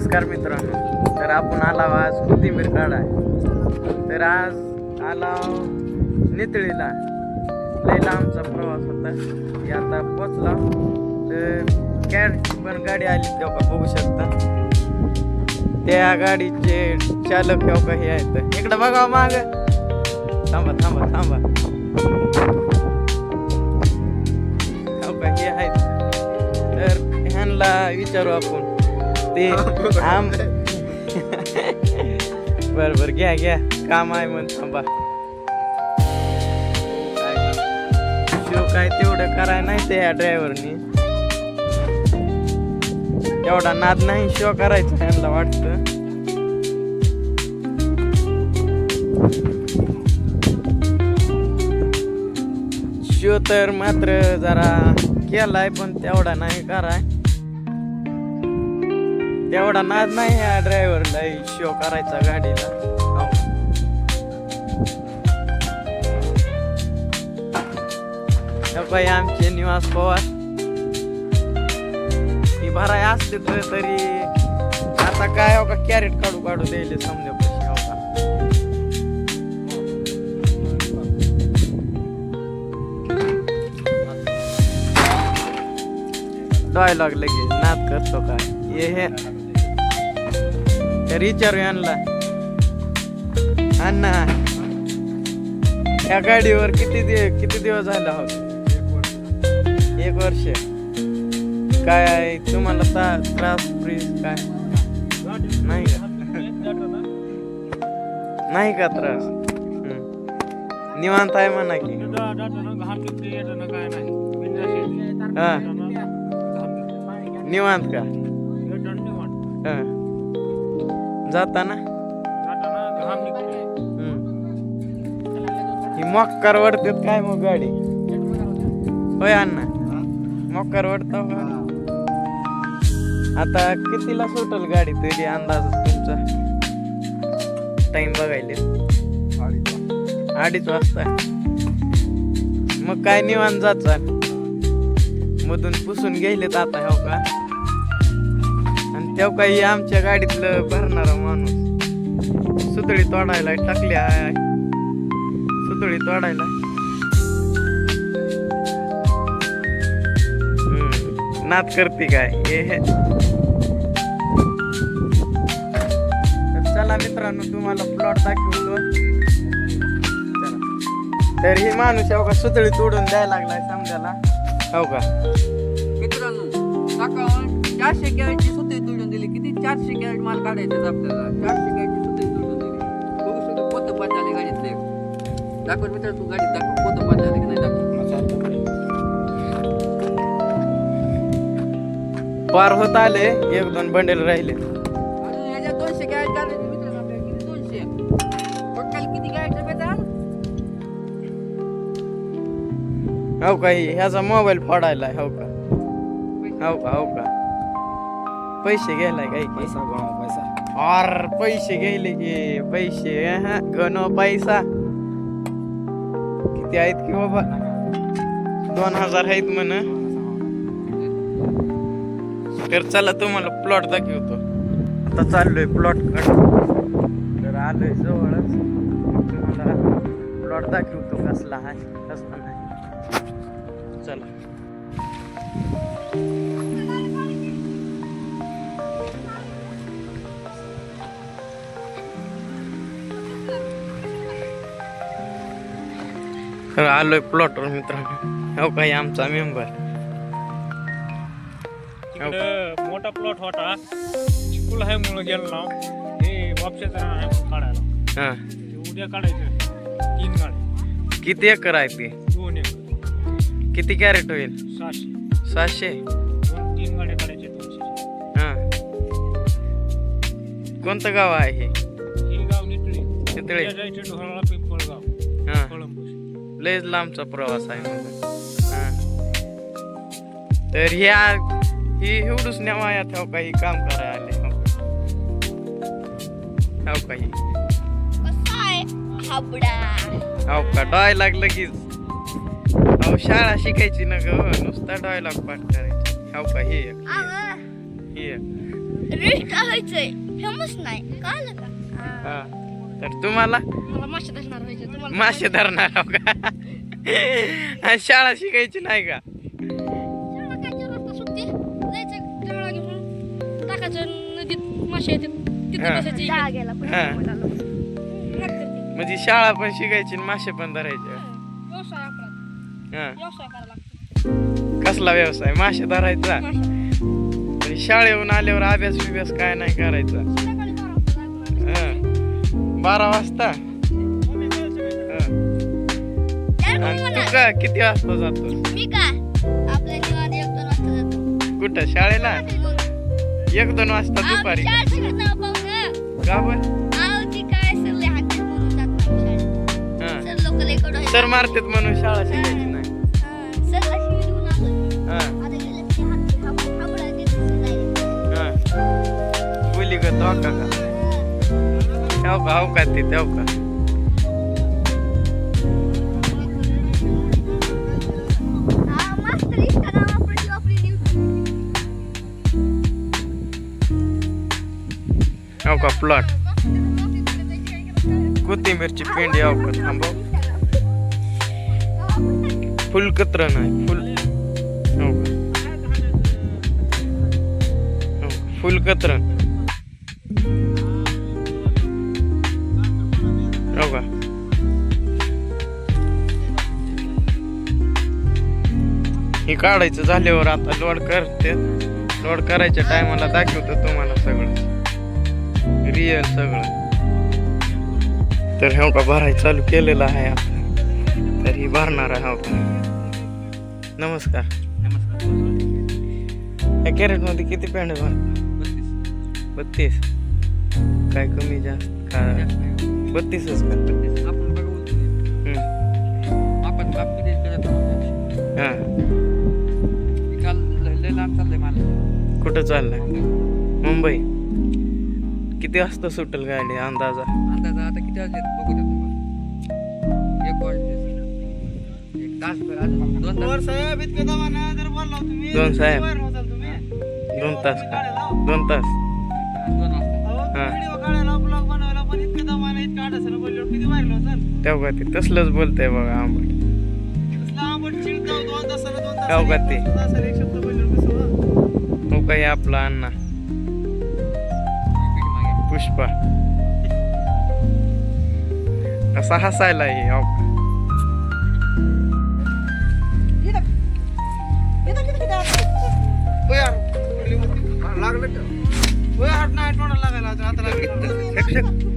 नमस्कार मित्रांनो तर आपण आला आज कोथिंबीर काढाय. तर आज आला नितळीला. लय लांबचा प्रवास होता. की आता पोचला. तर कॅट पण गाडी आली तेव्हा का बघू शकता. त्या गाडीचे चालक तेव्हा का हे आहेत. इकडं बघा माग. थांबा थांबा थांबा. हो हे आहेत. तर ह्यांना विचारू आपण. ते आम बर बर घ्या घ्या. काम आहे म्हण थांबा. शिव काय तेवढं कराय नाही ते या ड्रायव्हरनी तेवढा नाद नाही शिव करायचा त्यांना वाटतं. शिव तर मात्र जरा केलाय पण तेवढा नाही कराय. तेवढा नाद नाही या ड्रायव्हरला शो करायचा गाडीला. हो. बाई आमचे निवास पवार. ही भराय असते तर तरी आता काय हो का कॅरेट काढू काढू द्यायले समजा पैसे हो का? डायलॉग लगेच नाद करतो काय? हे। तर विचारू यांना अण्णा या गाडीवर किती दिवस किती दिवस झाले हो एक वर्ष. काय तुम्हाला ता- त्रास फ्रीज काय? नाही का? नाही का त्रास? निवांत आहे म्हणा की. हा. निवांत का? जाताना. ही मक्कार वडतात काय मग गाडी? होय अण्णा. मक्कार वडता का आता कितीला सुटल गाडी तरी अंदाज तुमचा? टाइम बघायले. अडीच वाजता. मग काय निवांत जात चाल मधून पुसून गेलेत आता हो का? तेव्हा काही आमच्या गाडीतलं भरणारा माणूस सुतळी तोडायला टाकली आहे. सुतळी तोडायला. नात करते काय? हे तर चला मित्रांनो तुम्हाला प्लॉट दाखवतो. तर ही माणूस हो का सुतळी तोडून द्यायला लागलाय समजायला. हो का? मित्रांनो सकाळ चारशे चारशे कॅरेट माल काढायचं आपल्याला. चारशे तोडून दिली बघू शकतो पोतं पाच झाले गाडीतले. दाखव मित्र तू गाडीत दाखव पोतं पाच झाले की नाही दाखव. पार होत आले एक दोन बंडेल राहिले. अजून याच्यात दोनशे कॅरेट काढायचे मित्रांनो आपल्याला. किती दोनशे? टोटल किती कॅरेट बेटा? हो का ही ह्याचा मोबाईल फोडायला हो का? हो का हो का. पैसे घ्यायला काय की? पैसा अर पैसे. घ्यायले की पैसे हा, गणो पैसा. किती आहेत की बाबा? दोन हजार आहेत म्हण. तर चला तुम्हाला प्लॉट दाखवतो. आता चाललोय प्लॉट काढ. तर आलोय जवळच. तुम्हाला प्लॉट दाखवतो कसला आहे कसला नाही. चला. तर आलोय प्लॉटवर मित्रांनो. हो काही आमचा मेंबर तिकडे मोठा प्लॉट होता. चिकुल आहे मुळे गेलो ना हे वापशाचं काढायला. हा. उद्या काढायचं. तीन गाडी किती एकर आहे ते? दोन एक. किती कॅरेट होईल? सहाशे. सहाशे? दोन तीन गाड्या काढायच्या दोनशे हा. कोणतं गाव आहे हे? हे गाव निटळे. उद्या जायचं ढोराळा पिंपळगाव. हा. कळंबूस लयच लांबचा प्रवास आहे हा. तर ह्या ही एवढूच नेवाया ठेव काही काम करायला आले. हो हो. काही कसा आहे? हाबडा. हो का अहो शाळा शिकायची ना ग नुसता डायलॉग पाठ करायची. हो का हे एक, हे एक. रिस्टा व्हायचंय. फेमस नाही कळलं का? हा. हा. तर तुम्हाला मला मासे धरणार व्हायचं तुम्हाला मासे धरणार आहो का? शाळा शिकायची नाही का? हा. हा. म्हणजे शाळा पण शिकायची आणि मासे पण धरायचे. हा. कसला व्यवसाय? मासे धरायचा. शाळेहून आल्यावर अभ्यास बिभ्यास काय नाही करायचा. बारा वाजता. त्याला आणि कोण तू म्हणा? का किती वाजता जातो? मी का आपल्या निवांत एक दोन वाजता जातो. कुठं? शाळेला? एक दोन वाजता. दुपारी. का बर? सर मारतात म्हणून शाळा शिकायची नाही. बोली का हो का ते ठेव का हा मास्तर इष्टा नाव आपली आपली न्यूज हो का काढायचं झाल्यावर आता लोड करते. लोड करायच्या टायमाला दाखवतो तुम्हाला सगळं. रिअल सगळं. तर हे का भराय चालू केलेलं आहे आता. तर भरणार आहे हो का नमस्कार. या कॅरेटमध्ये किती पेंड भर बत्तीस. काय कमी जास्त? का? बत्तीसच का. हम्म. आपण हे. कुठं चाललंय? मुंबई. किती वाजता सुटेल गाडी अंदाजा? अंदाजा आता किती वाजले बघू द्या तुम्हाला. एक वाजले एक तास भर अजून दोन तास. दोन साहेब. दोन तास का? दोन तास. दोन तेव्हा ते तसलंच बोलतंय बघा आंबट. तेव्हा का ते तो काही आपला अण्णा. पुष्पा. असा हसायला हे. हो. लागलं लागायला आता लागलं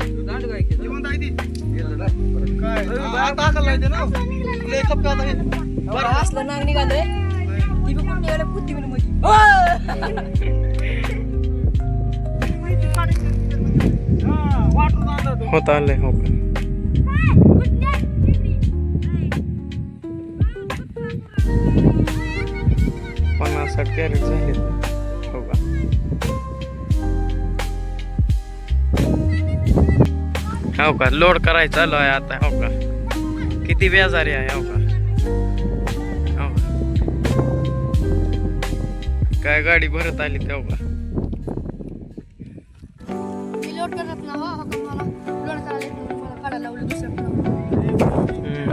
तू दांड काय केलं? गेलं ना? असलं नाग निघालंय. ती बी कुठे गेलं पुती बिनमध्ये होत आलंय हो. पन्नास साठ कॅरेट झाले हो का? लोड करायचं चालू आहे आता हो का? किती बेजारी आहे हो का? हो का? काय गाडी भरत आली ते हो का? मी लोड करत ना हो हो का मला? लोड करायला येत नाही, मला काढायला लावलं दुसरं हम्म.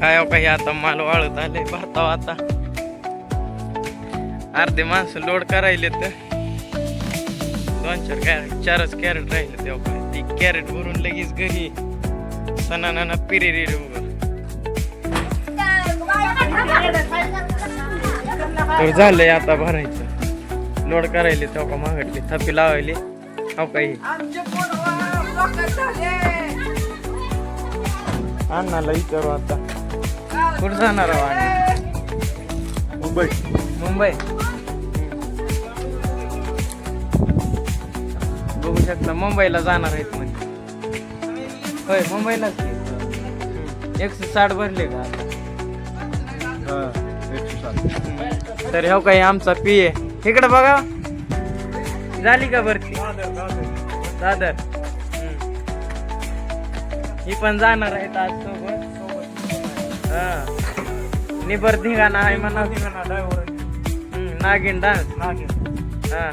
काय हो काही आता माल वाळत आले भरताव आता? अर्धे माणसं लोड करायले तर दोन चार कॅरेट चारच कॅरेट राहिले तेव्हा काय ती कॅरेट भरून लगेच घरी सणाना पिरे रे तर झालंय आता भरायचं. लोड करायले तेव्हा का मागडली थपी लावायली. हो? काही अण्णाला विचारू आता. कुठं जाणार मुंबई. मुंबई. बघू शकता मुंबईला जाणार आहेत म्हणजे होय मुंबईलाच की. एकशे साठ भरले का? तर हो काही आमचा पी ए. इकडे बघा. झाली का भरती? दादर. ही पण जाणार आहेत आज सोबत. हा. निबर धिंगाणा आहे म्हणा. नागिन डान्स. हा.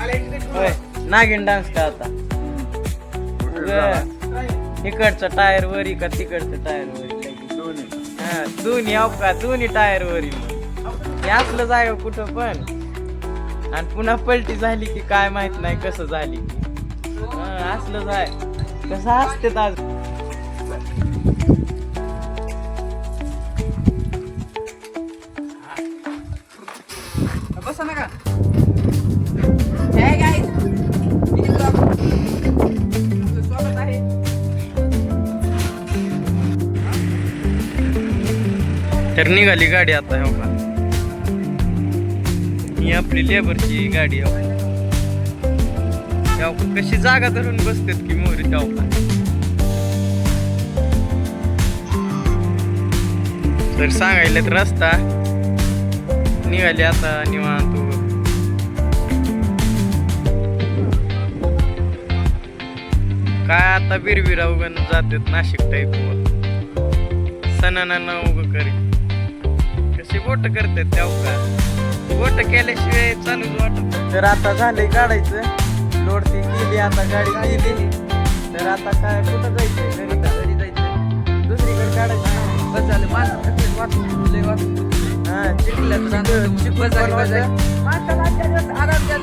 होय. नागिन डान्स का आता? उगा. इकडचं टायर वरी का तिकडचं टायर वरी. हा दोन्ही अहो का? दोन्ही टायर वरी हे असलं जाय कुठं पण. आणि पुन्हा पलटी झाली की काय माहीत नाही कसं झाली. असलं जाय. कसं असते आज? निघाली गाडी आता हो का ही आपली लेबरची गाडी आहे. हो. का कशी जागा धरून बसतात की मोरी तेव्हा का तर सांगायला तर रस्ता. निघाली आता निवांत. काय आता बिरबिरा उगन जातात नाशिक टाईप सणाना उग करी कशी बोट करतात त्या बोट केल्याशिवाय चालूच वाटत तर आता झाले काढायचं. लोड ती गेली आता गाडी गेली तर आता काय कुठं जायचंय? घरी घरी जायचं दुसरीकडे काढायचं. बस झालं माझं वाटलं, लय. हा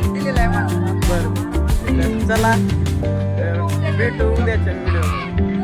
दिलेला आहे माणसाला. बरं. चला. भेटू उद्याच्या व्हिडिओ